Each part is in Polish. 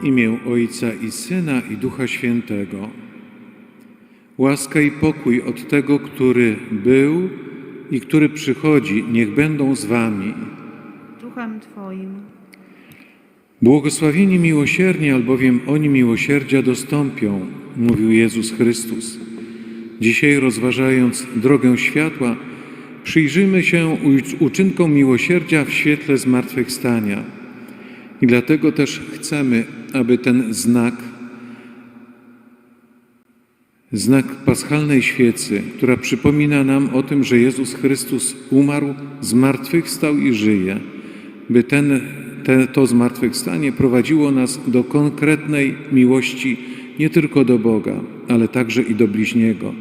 W imię Ojca i Syna i Ducha Świętego. Łaska i pokój od tego, który był i który przychodzi, niech będą z Wami. duchem Twoim. Błogosławieni miłosierni, albowiem oni miłosierdzia dostąpią, mówił Jezus Chrystus. Dzisiaj rozważając drogę światła, przyjrzyjmy się ucz- uczynkom miłosierdzia w świetle zmartwychwstania. I dlatego też chcemy, aby ten znak, znak paschalnej świecy, która przypomina nam o tym, że Jezus Chrystus umarł, zmartwychwstał i żyje, by ten, te, to zmartwychwstanie prowadziło nas do konkretnej miłości nie tylko do Boga, ale także i do bliźniego.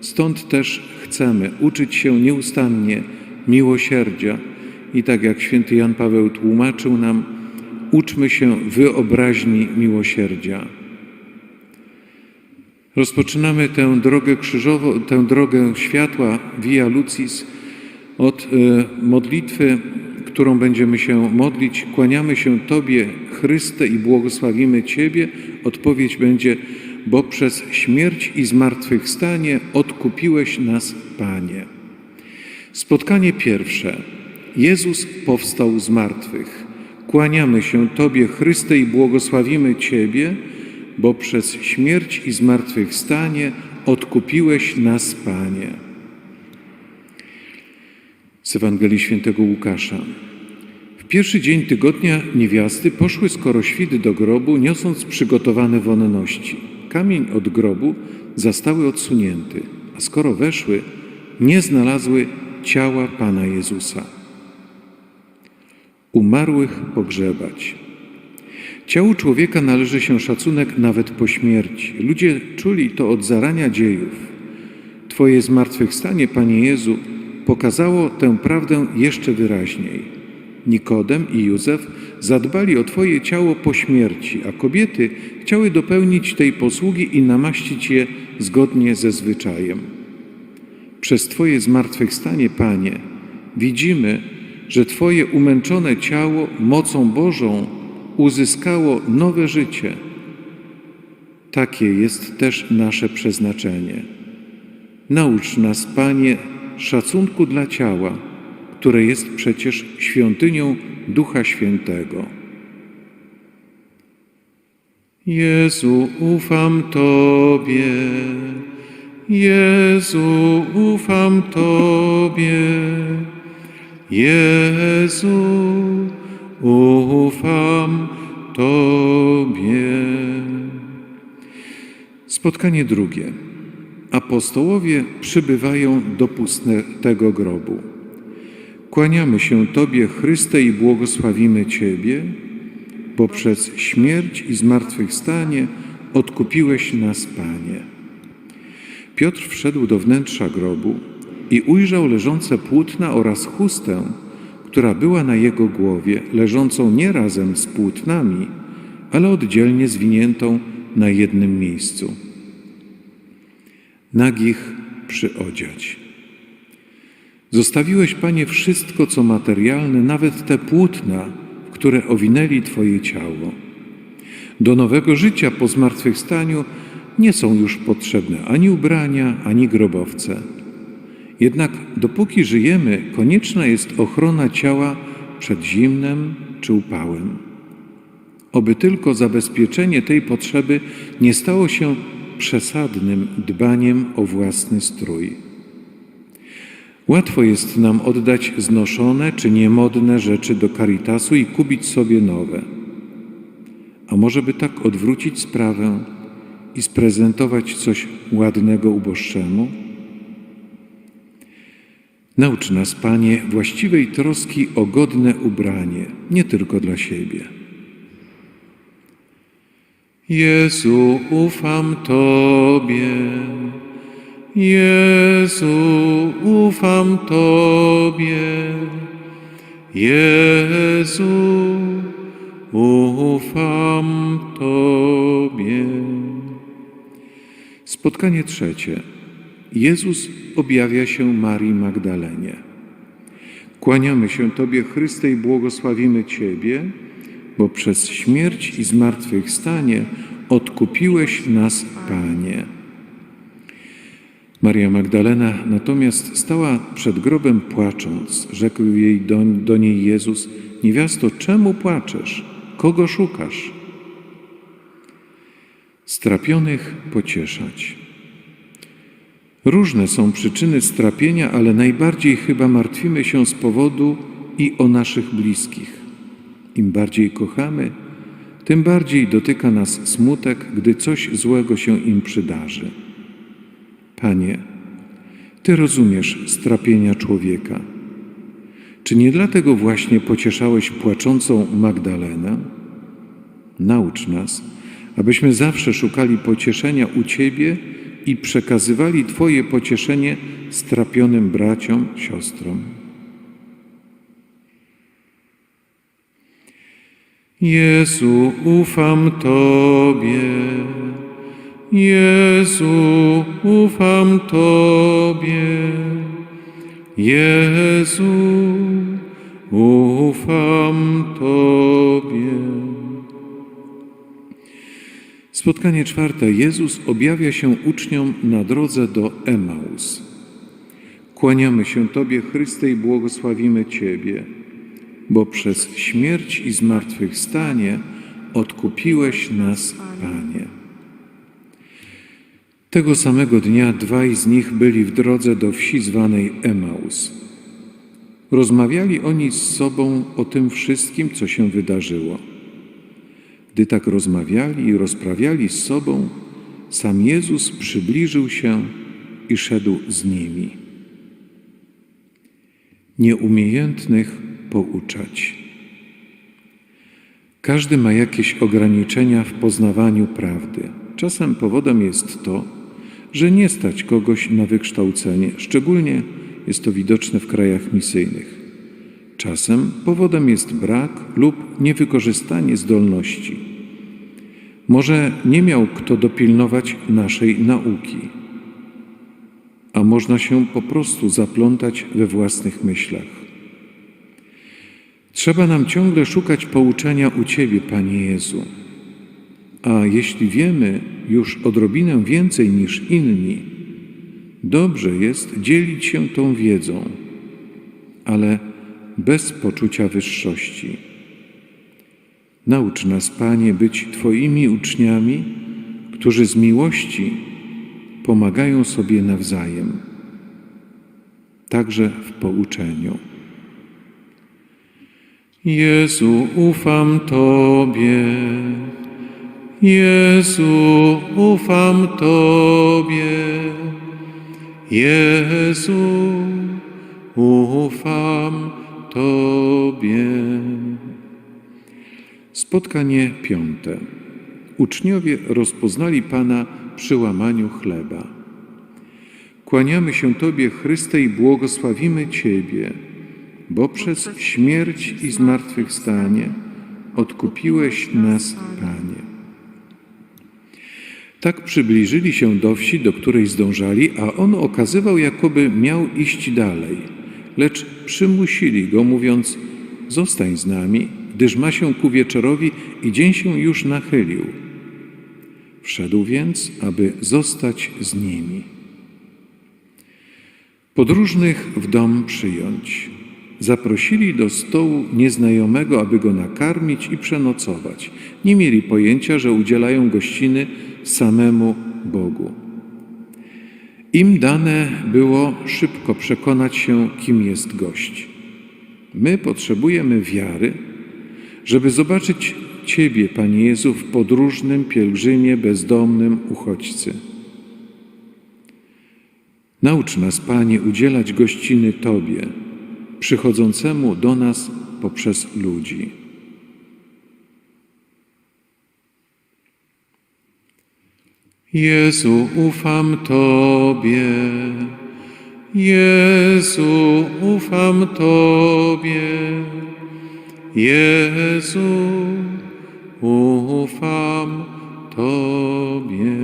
Stąd też chcemy uczyć się nieustannie miłosierdzia i tak jak święty Jan Paweł tłumaczył nam, uczmy się wyobraźni miłosierdzia. Rozpoczynamy tę drogę krzyżową, tę drogę światła Via Lucis od e, modlitwy, którą będziemy się modlić. Kłaniamy się Tobie, Chryste, i błogosławimy Ciebie. Odpowiedź będzie, bo przez śmierć i zmartwychwstanie odkupiłeś nas, Panie. Spotkanie pierwsze. Jezus powstał z martwych. Kłaniamy się Tobie, Chryste, i błogosławimy Ciebie, bo przez śmierć i zmartwychwstanie odkupiłeś nas, Panie. Z Ewangelii Świętego Łukasza. W pierwszy dzień tygodnia niewiasty poszły skoro świt do grobu, niosąc przygotowane wonności. Kamień od grobu zastały odsunięty, a skoro weszły, nie znalazły ciała Pana Jezusa. Umarłych pogrzebać. Ciału człowieka należy się szacunek nawet po śmierci. Ludzie czuli to od zarania dziejów. Twoje zmartwychwstanie, Panie Jezu, pokazało tę prawdę jeszcze wyraźniej. Nikodem i Józef zadbali o Twoje ciało po śmierci, a kobiety chciały dopełnić tej posługi i namaścić je zgodnie ze zwyczajem. Przez Twoje zmartwychwstanie, Panie, widzimy, że Twoje umęczone ciało mocą Bożą uzyskało nowe życie. Takie jest też nasze przeznaczenie. Naucz nas, Panie, szacunku dla ciała, które jest przecież świątynią Ducha Świętego. Jezu, ufam Tobie. Jezu, ufam Tobie. Jezu, ufam Tobie. Spotkanie drugie. Apostołowie przybywają do pustego grobu. Kłaniamy się Tobie, Chryste, i błogosławimy Ciebie, bo przez śmierć i zmartwychwstanie odkupiłeś nas, Panie. Piotr wszedł do wnętrza grobu i ujrzał leżące płótna oraz chustę, która była na jego głowie, leżącą nie razem z płótnami, ale oddzielnie zwiniętą na jednym miejscu. Nagich przyodziać. Zostawiłeś, Panie, wszystko, co materialne, nawet te płótna, które owinęli Twoje ciało. Do nowego życia po zmartwychwstaniu nie są już potrzebne ani ubrania, ani grobowce. Jednak dopóki żyjemy, konieczna jest ochrona ciała przed zimnem czy upałem. Oby tylko zabezpieczenie tej potrzeby nie stało się przesadnym dbaniem o własny strój. Łatwo jest nam oddać znoszone czy niemodne rzeczy do karitasu i kupić sobie nowe. A może by tak odwrócić sprawę i sprezentować coś ładnego uboższemu? Naucz nas, Panie, właściwej troski o godne ubranie, nie tylko dla siebie. Jezu, ufam Tobie. Jezu, ufam Tobie. Jezu, ufam Tobie. Spotkanie trzecie. Jezus objawia się Marii Magdalenie. Kłaniamy się Tobie, Chryste, i błogosławimy Ciebie, bo przez śmierć i zmartwychwstanie odkupiłeś nas, Panie. Maria Magdalena natomiast stała przed grobem płacząc. Rzekł jej do, do niej Jezus: Niewiasto, czemu płaczesz? Kogo szukasz? Strapionych pocieszać. Różne są przyczyny strapienia, ale najbardziej chyba martwimy się z powodu i o naszych bliskich. Im bardziej kochamy, tym bardziej dotyka nas smutek, gdy coś złego się im przydarzy. Panie, Ty rozumiesz strapienia człowieka. Czy nie dlatego właśnie pocieszałeś płaczącą Magdalenę? Naucz nas, abyśmy zawsze szukali pocieszenia u Ciebie i przekazywali Twoje pocieszenie strapionym braciom, siostrom. Jezu, ufam Tobie. Jezu, ufam Tobie. Jezu, ufam Tobie. Spotkanie czwarte. Jezus objawia się uczniom na drodze do Emaus. Kłaniamy się Tobie, Chryste, i błogosławimy Ciebie, bo przez śmierć i zmartwychwstanie odkupiłeś nas, Panie. Tego samego dnia dwaj z nich byli w drodze do wsi zwanej Emaus. Rozmawiali oni z sobą o tym wszystkim, co się wydarzyło. Gdy tak rozmawiali i rozprawiali z sobą, sam Jezus przybliżył się i szedł z nimi. Nieumiejętnych pouczać. Każdy ma jakieś ograniczenia w poznawaniu prawdy. Czasem powodem jest to, że nie stać kogoś na wykształcenie, szczególnie jest to widoczne w krajach misyjnych. Czasem powodem jest brak lub niewykorzystanie zdolności. Może nie miał kto dopilnować naszej nauki, a można się po prostu zaplątać we własnych myślach. Trzeba nam ciągle szukać pouczenia u Ciebie, Panie Jezu. A jeśli wiemy już odrobinę więcej niż inni, dobrze jest dzielić się tą wiedzą, ale bez poczucia wyższości. Naucz nas, Panie, być Twoimi uczniami, którzy z miłości pomagają sobie nawzajem, także w pouczeniu. Jezu, ufam Tobie. Jezu, ufam Tobie. Jezu, ufam Tobie. Spotkanie piąte. Uczniowie rozpoznali Pana przy łamaniu chleba. Kłaniamy się Tobie, Chryste, i błogosławimy Ciebie, bo przez śmierć i zmartwychwstanie odkupiłeś nas, Panie. Tak przybliżyli się do wsi, do której zdążali, a on okazywał, jakoby miał iść dalej. Lecz przymusili go, mówiąc: Zostań z nami, gdyż ma się ku wieczorowi i dzień się już nachylił. Wszedł więc, aby zostać z nimi. Podróżnych w dom przyjąć. Zaprosili do stołu nieznajomego, aby go nakarmić i przenocować. Nie mieli pojęcia, że udzielają gościny samemu Bogu. Im dane było szybko przekonać się, kim jest gość. My potrzebujemy wiary, żeby zobaczyć Ciebie, Panie Jezu, w podróżnym, pielgrzymie, bezdomnym uchodźcy. Naucz nas, Panie, udzielać gościny Tobie, przychodzącemu do nas poprzez ludzi. Jezu, ufam Tobie. Jezu, ufam Tobie. Jezu, ufam Tobie.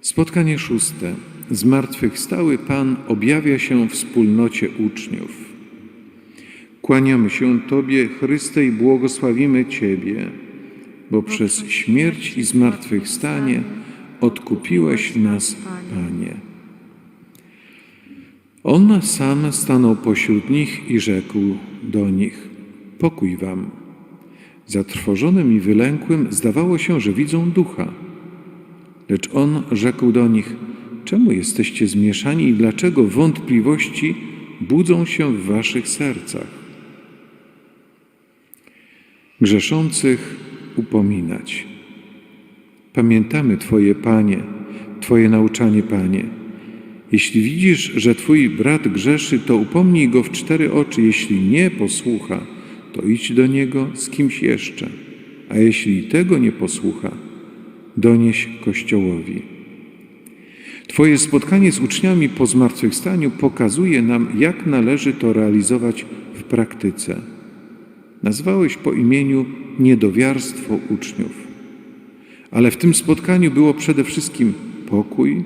Spotkanie szóste. Zmartwychwstały Pan objawia się wspólnocie uczniów. Kłaniamy się Tobie, Chryste, i błogosławimy Ciebie, bo przez śmierć i zmartwychwstanie odkupiłeś nas, Panie. On sam stanął pośród nich i rzekł do nich: Pokój wam. Zatrwożonym i wylękłym zdawało się, że widzą ducha. Lecz on rzekł do nich: Czemu jesteście zmieszani i dlaczego wątpliwości budzą się w waszych sercach? Grzeszących upominać. Pamiętamy Twoje, Panie, Twoje nauczanie, Panie. Jeśli widzisz, że Twój brat grzeszy, to upomnij go w cztery oczy. Jeśli nie posłucha, to idź do niego z kimś jeszcze. A jeśli tego nie posłucha, donieś Kościołowi. Twoje spotkanie z uczniami po zmartwychwstaniu pokazuje nam, jak należy to realizować w praktyce. Nazwałeś po imieniu niedowiarstwo uczniów. Ale w tym spotkaniu było przede wszystkim pokój,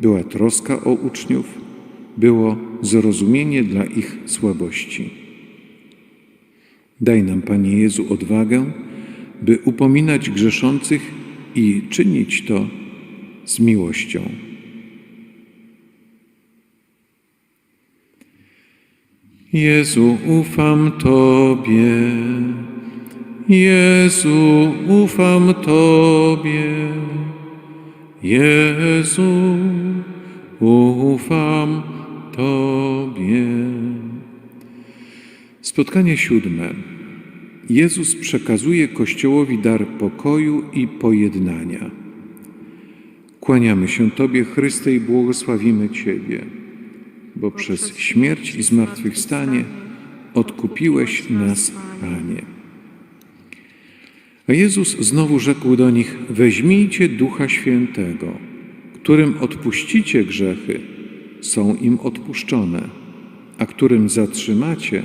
była troska o uczniów, było zrozumienie dla ich słabości. Daj nam, Panie Jezu, odwagę, by upominać grzeszących i czynić to z miłością. Jezu, ufam Tobie. Jezu, ufam Tobie. Jezu, ufam Tobie. Spotkanie siódme. Jezus przekazuje Kościołowi dar pokoju i pojednania. Kłaniamy się Tobie, Chryste, i błogosławimy Ciebie, bo przez śmierć i zmartwychwstanie odkupiłeś nas, Panie. A Jezus znowu rzekł do nich: Weźmijcie Ducha Świętego, którym odpuścicie grzechy, są im odpuszczone, a którym zatrzymacie,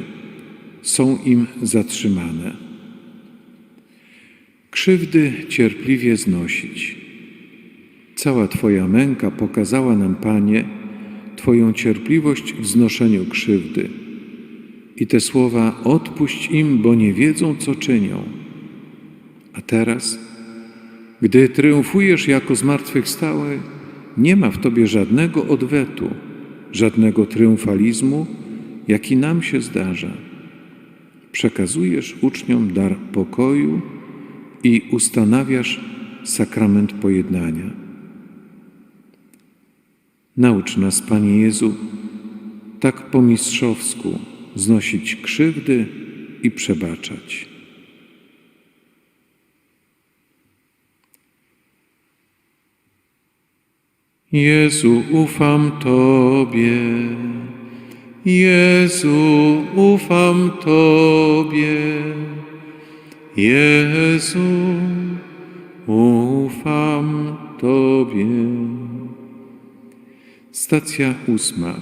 są im zatrzymane. Krzywdy cierpliwie znosić. Cała Twoja męka pokazała nam, Panie, Twoją cierpliwość w znoszeniu krzywdy. I te słowa: Odpuść im, bo nie wiedzą, co czynią. A teraz, gdy triumfujesz jako zmartwychwstały, nie ma w Tobie żadnego odwetu, żadnego triumfalizmu, jaki nam się zdarza. Przekazujesz uczniom dar pokoju i ustanawiasz sakrament pojednania. Naucz nas, Panie Jezu, tak po mistrzowsku znosić krzywdy i przebaczać. Jezu, ufam Tobie. Jezu, ufam Tobie. Jezu, ufam Tobie. Stacja ósma.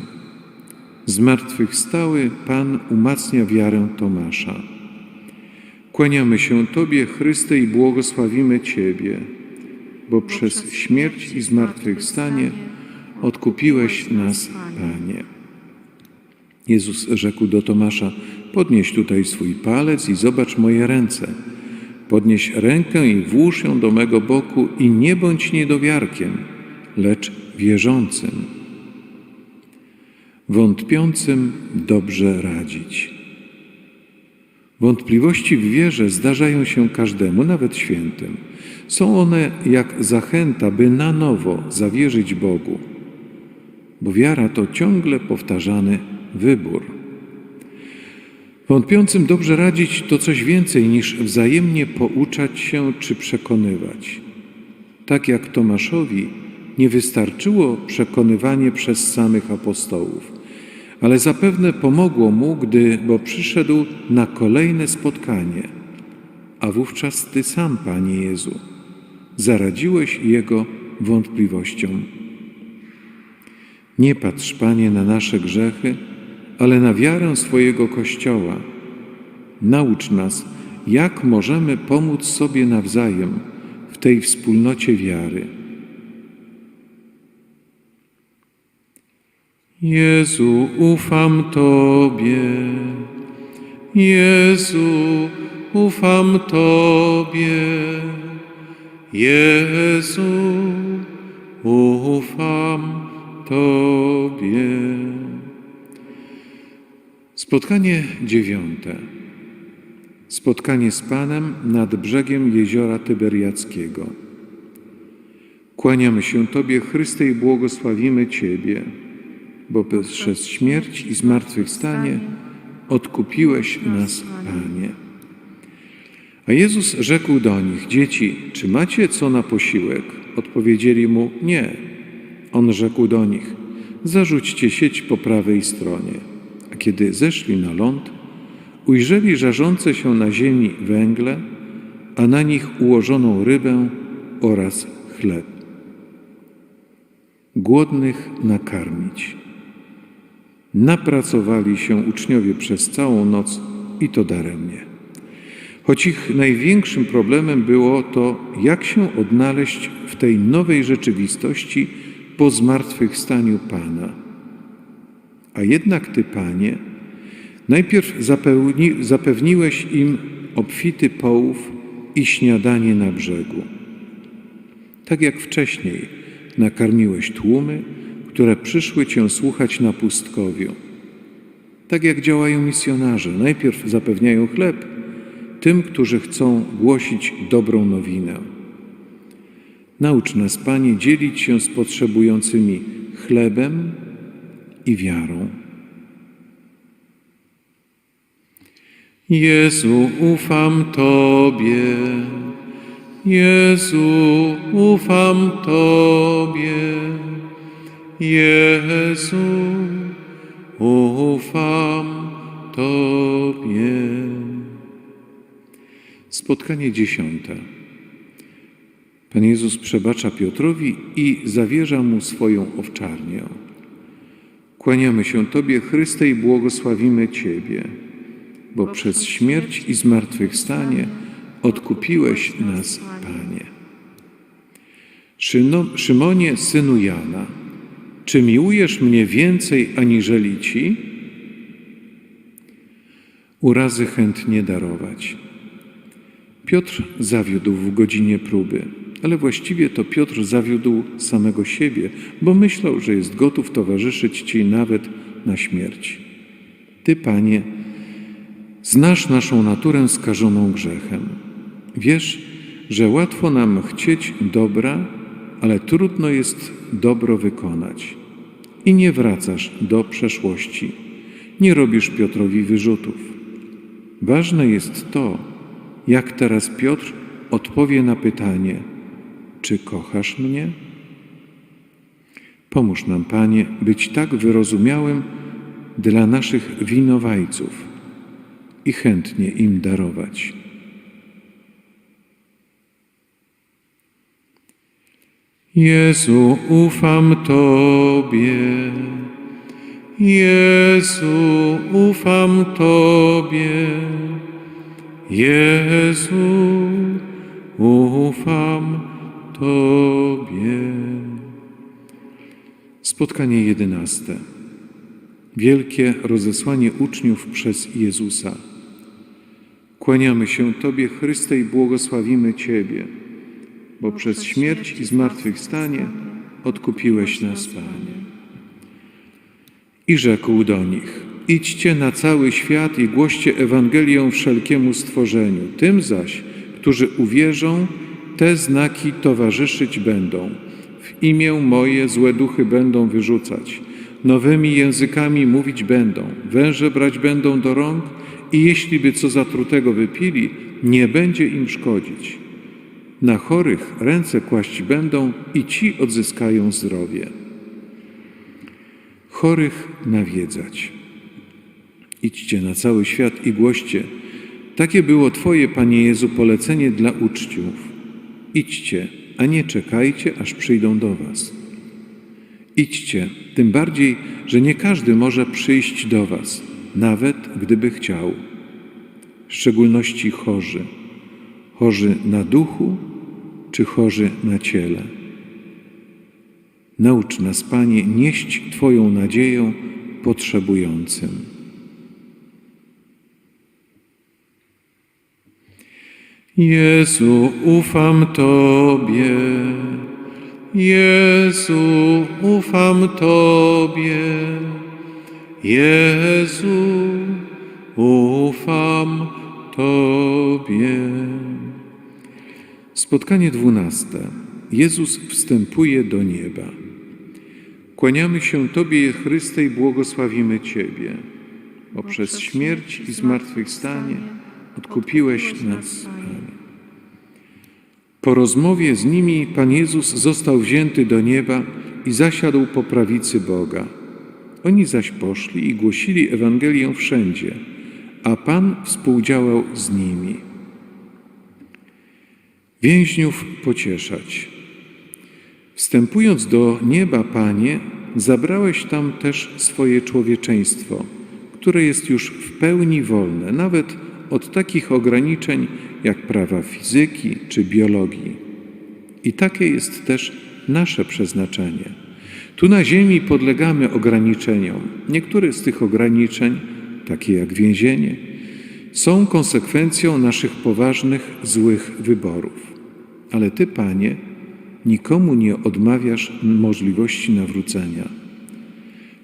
Zmartwychwstały Pan umacnia wiarę Tomasza. Kłaniamy się Tobie, Chryste, i błogosławimy Ciebie, bo przez śmierć i zmartwychwstanie odkupiłeś nas, Panie. Jezus rzekł do Tomasza: Podnieś tutaj swój palec i zobacz moje ręce. Podnieś rękę i włóż ją do mego boku i nie bądź niedowiarkiem, lecz wierzącym. Wątpiącym dobrze radzić. Wątpliwości w wierze zdarzają się każdemu, nawet świętym. Są one jak zachęta, by na nowo zawierzyć Bogu, bo wiara to ciągle powtarzany wybór. Wątpiącym dobrze radzić to coś więcej niż wzajemnie pouczać się czy przekonywać. Tak jak Tomaszowi nie wystarczyło przekonywanie przez samych apostołów, ale zapewne pomogło mu, gdy, bo przyszedł na kolejne spotkanie, a wówczas Ty sam, Panie Jezu, zaradziłeś jego wątpliwościom. Nie patrz, Panie, na nasze grzechy, ale na wiarę swojego Kościoła. Naucz nas, jak możemy pomóc sobie nawzajem w tej wspólnocie wiary. Jezu, ufam Tobie. Jezu, ufam Tobie. Jezu, ufam Tobie. Spotkanie dziewiąte. Spotkanie z Panem nad brzegiem jeziora Tyberiackiego. Kłaniamy się Tobie, Chryste, i błogosławimy Ciebie, bo przez śmierć i zmartwychwstanie odkupiłeś nas, Panie. A Jezus rzekł do nich: Dzieci, czy macie co na posiłek? Odpowiedzieli mu: Nie. On rzekł do nich: Zarzućcie sieć po prawej stronie. A kiedy zeszli na ląd, ujrzeli żarzące się na ziemi węgle, a na nich ułożoną rybę oraz chleb. Głodnych nakarmić. Napracowali się uczniowie przez całą noc i to daremnie. Choć ich największym problemem było to, jak się odnaleźć w tej nowej rzeczywistości po zmartwychwstaniu Pana. A jednak Ty, Panie, najpierw zapewniłeś im obfity połów i śniadanie na brzegu. Tak jak wcześniej nakarmiłeś tłumy, które przyszły Cię słuchać na pustkowiu. Tak jak działają misjonarze, najpierw zapewniają chleb tym, którzy chcą głosić dobrą nowinę. Naucz nas, Panie, dzielić się z potrzebującymi chlebem i wiarą. Jezu, ufam Tobie. Jezu, ufam Tobie. Jezu, ufam Tobie. Spotkanie dziesiąte. Pan Jezus przebacza Piotrowi i zawierza mu swoją owczarnię. Kłaniamy się Tobie, Chryste, i błogosławimy Ciebie, bo przez śmierć i zmartwychwstanie odkupiłeś nas, Panie. Szymonie, synu Jana, czy miłujesz mnie więcej aniżeli ci? Urazy chętnie darować. Piotr zawiódł w godzinie próby, ale właściwie to Piotr zawiódł samego siebie, bo myślał, że jest gotów towarzyszyć Ci nawet na śmierć. Ty, Panie, znasz naszą naturę skażoną grzechem. Wiesz, że łatwo nam chcieć dobra, ale trudno jest dobro wykonać. I nie wracasz do przeszłości. Nie robisz Piotrowi wyrzutów. Ważne jest to, jak teraz Piotr odpowie na pytanie: Czy kochasz mnie? Pomóż nam, Panie, być tak wyrozumiałym dla naszych winowajców i chętnie im darować. Jezu, ufam Tobie. Jezu, ufam Tobie. Jezu, ufam Tobie. Spotkanie jedenaste. Wielkie rozesłanie uczniów przez Jezusa. Kłaniamy się Tobie, Chryste, i błogosławimy Ciebie, bo przez śmierć i zmartwychwstanie odkupiłeś nas, Panie. I rzekł do nich: Idźcie na cały świat i głoście Ewangelię wszelkiemu stworzeniu. Tym zaś, którzy uwierzą, te znaki towarzyszyć będą. W imię moje złe duchy będą wyrzucać, nowymi językami mówić będą, węże brać będą do rąk i jeśli by co zatrutego wypili, nie będzie im szkodzić. Na chorych ręce kłaść będą i ci odzyskają zdrowie. Chorych nawiedzać. Idźcie na cały świat i głoście. Takie było Twoje, Panie Jezu, polecenie dla uczciów. Idźcie, a nie czekajcie, aż przyjdą do Was. Idźcie, tym bardziej, że nie każdy może przyjść do Was, nawet gdyby chciał. W szczególności chorzy. Chorzy na duchu czy chorzy na ciele. Naucz nas, Panie, nieść Twoją nadzieję potrzebującym. Jezu, ufam Tobie. Jezu, ufam Tobie. Jezu, ufam Tobie. Spotkanie dwunaste. Jezus wstępuje do nieba. Kłaniamy się Tobie, Chryste, i błogosławimy Ciebie, bo przez śmierć i zmartwychwstanie odkupiłeś nas. Amen. Po rozmowie z nimi Pan Jezus został wzięty do nieba i zasiadł po prawicy Boga. Oni zaś poszli i głosili Ewangelię wszędzie, a Pan współdziałał z nimi. Więźniów pocieszać. Wstępując do nieba, Panie, zabrałeś tam też swoje człowieczeństwo, które jest już w pełni wolne, nawet od takich ograniczeń jak prawa fizyki czy biologii. I takie jest też nasze przeznaczenie. Tu na Ziemi podlegamy ograniczeniom. Niektóre z tych ograniczeń, takie jak więzienie, są konsekwencją naszych poważnych, złych wyborów. Ale Ty, Panie, nikomu nie odmawiasz możliwości nawrócenia.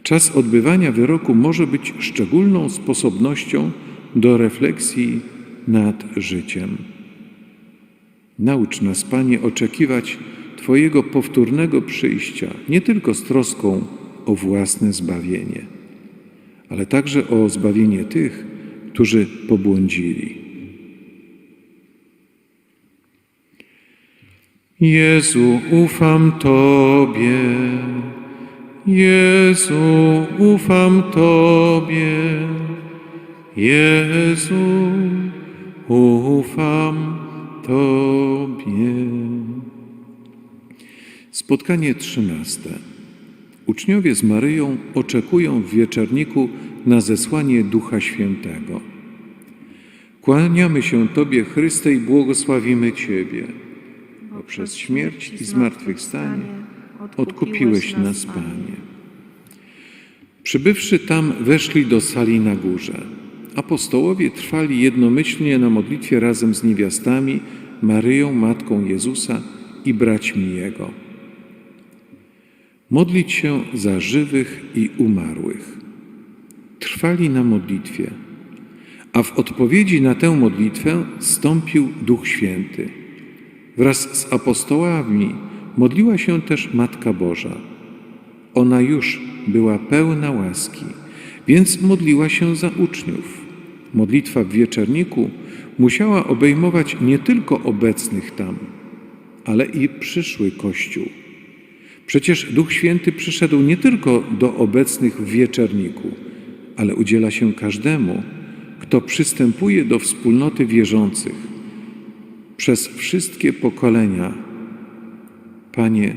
Czas odbywania wyroku może być szczególną sposobnością do refleksji nad życiem. Naucz nas, Panie, oczekiwać Twojego powtórnego przyjścia, nie tylko z troską o własne zbawienie, ale także o zbawienie tych, którzy pobłądzili. Jezu, ufam Tobie. Jezu, ufam Tobie. Jezu, ufam Tobie. Spotkanie trzynaste. Uczniowie z Maryją oczekują w wieczorniku na zesłanie Ducha Świętego. Kłaniamy się Tobie, Chryste, i błogosławimy Ciebie, bo przez śmierć i zmartwychwstanie odkupiłeś nas, Panie. Przybywszy tam, weszli do sali na górze. Apostołowie trwali jednomyślnie na modlitwie razem z niewiastami, Maryją, Matką Jezusa i braćmi Jego. Modlić się za żywych i umarłych. Trwali na modlitwie, a w odpowiedzi na tę modlitwę stąpił Duch Święty. Wraz z apostołami modliła się też Matka Boża. Ona już była pełna łaski, więc modliła się za uczniów. Modlitwa w wieczorniku musiała obejmować nie tylko obecnych tam, ale i przyszły Kościół. Przecież Duch Święty przyszedł nie tylko do obecnych w wieczorniku, ale udziela się każdemu, kto przystępuje do wspólnoty wierzących przez wszystkie pokolenia. Panie,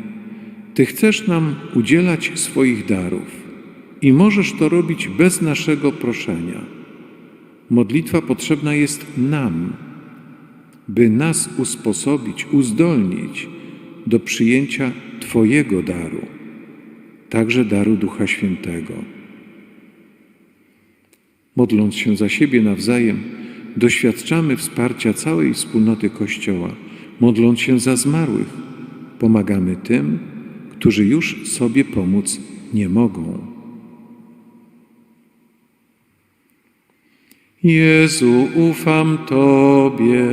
Ty chcesz nam udzielać swoich darów i możesz to robić bez naszego proszenia. Modlitwa potrzebna jest nam, by nas usposobić, uzdolnić do przyjęcia Twojego daru, także daru Ducha Świętego. Modląc się za siebie nawzajem, doświadczamy wsparcia całej wspólnoty Kościoła. Modląc się za zmarłych, pomagamy tym, którzy już sobie pomóc nie mogą. Jezu, ufam Tobie.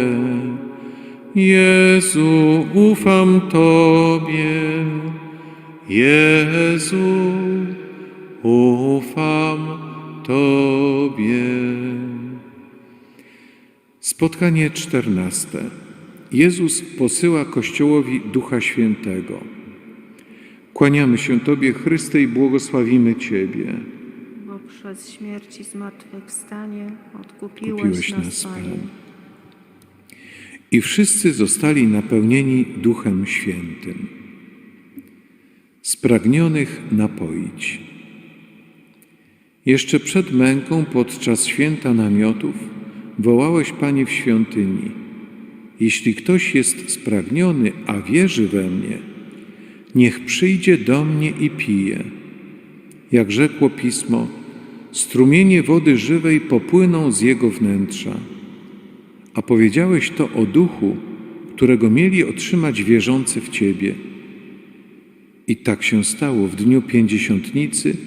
Jezu, ufam Tobie. Jezu, ufam Tobie. Spotkanie czternaste. Jezus posyła Kościołowi Ducha Świętego. Kłaniamy się Tobie, Chryste, i błogosławimy Ciebie. Przez śmierć i zmartwychwstanie odkupiłeś, Kupiłeś nas. Panie. I wszyscy zostali napełnieni Duchem Świętym. Spragnionych napoić. Jeszcze przed męką, podczas święta namiotów, wołałeś, Panie, w świątyni: Jeśli ktoś jest spragniony, a wierzy we mnie, niech przyjdzie do mnie i pije. Jak rzekło pismo, strumienie wody żywej popłyną z jego wnętrza. a powiedziałeś to o duchu, którego mieli otrzymać wierzący w Ciebie. I tak się stało w dniu pięćdziesiątnicy,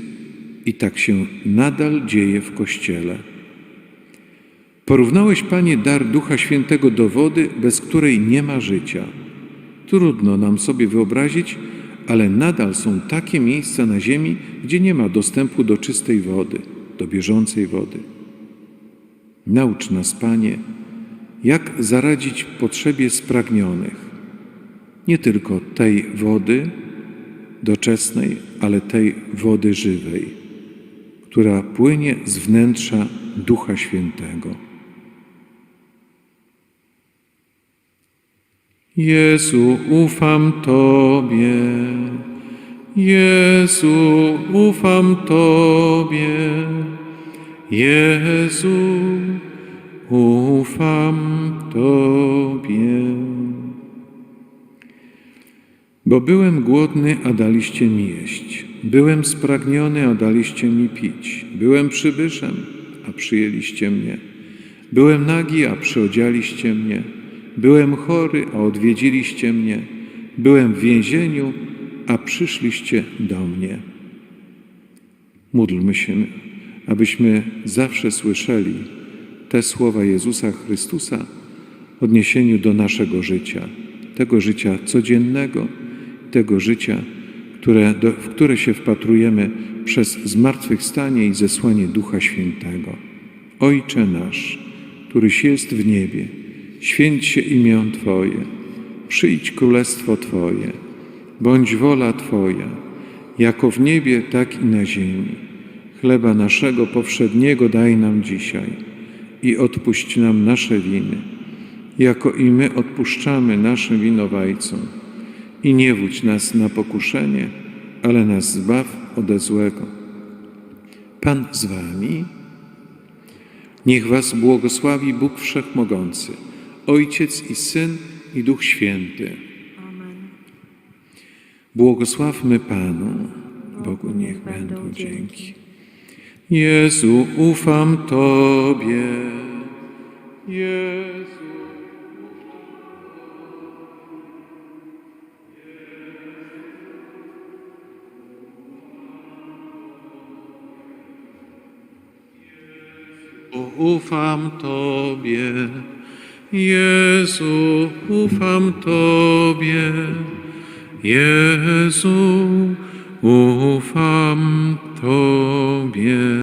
i tak się nadal dzieje w Kościele. Porównałeś, Panie, dar Ducha Świętego do wody, bez której nie ma życia. Trudno nam sobie wyobrazić, ale nadal są takie miejsca na Ziemi, gdzie nie ma dostępu do czystej wody, do bieżącej wody. Naucz nas, Panie, jak zaradzić potrzebie spragnionych, nie tylko tej wody doczesnej, ale tej wody żywej, która płynie z wnętrza Ducha Świętego. Jezu, ufam Tobie. Jezu, ufam Tobie. Jezu, ufam Tobie. Bo byłem głodny, a daliście mi jeść. Byłem spragniony, a daliście mi pić. Byłem przybyszem, a przyjęliście mnie. Byłem nagi, a przyodzialiście mnie. Byłem chory, a odwiedziliście mnie. Byłem w więzieniu, a przyszliście do mnie. Módlmy się, abyśmy zawsze słyszeli te słowa Jezusa Chrystusa w odniesieniu do naszego życia, tego życia codziennego, tego życia, które, do, w które się wpatrujemy przez zmartwychwstanie i zesłanie Ducha Świętego. Ojcze nasz, któryś jest w niebie, święć się imię Twoje, przyjdź królestwo Twoje, bądź wola Twoja, jako w niebie, tak i na ziemi. Chleba naszego powszedniego daj nam dzisiaj i odpuść nam nasze winy, jako i my odpuszczamy naszym winowajcom. I nie wódź nas na pokuszenie, ale nas zbaw ode złego. Pan z Wami. Niech Was błogosławi Bóg Wszechmogący, Ojciec i Syn i Duch Święty. Błogosławmy Panu, Bogu niech będą dzięki. Jezu, ufam Tobie. Jezu. Ufam Tobie, Jezu, ufam Tobie, Jezu, ufam Tobie.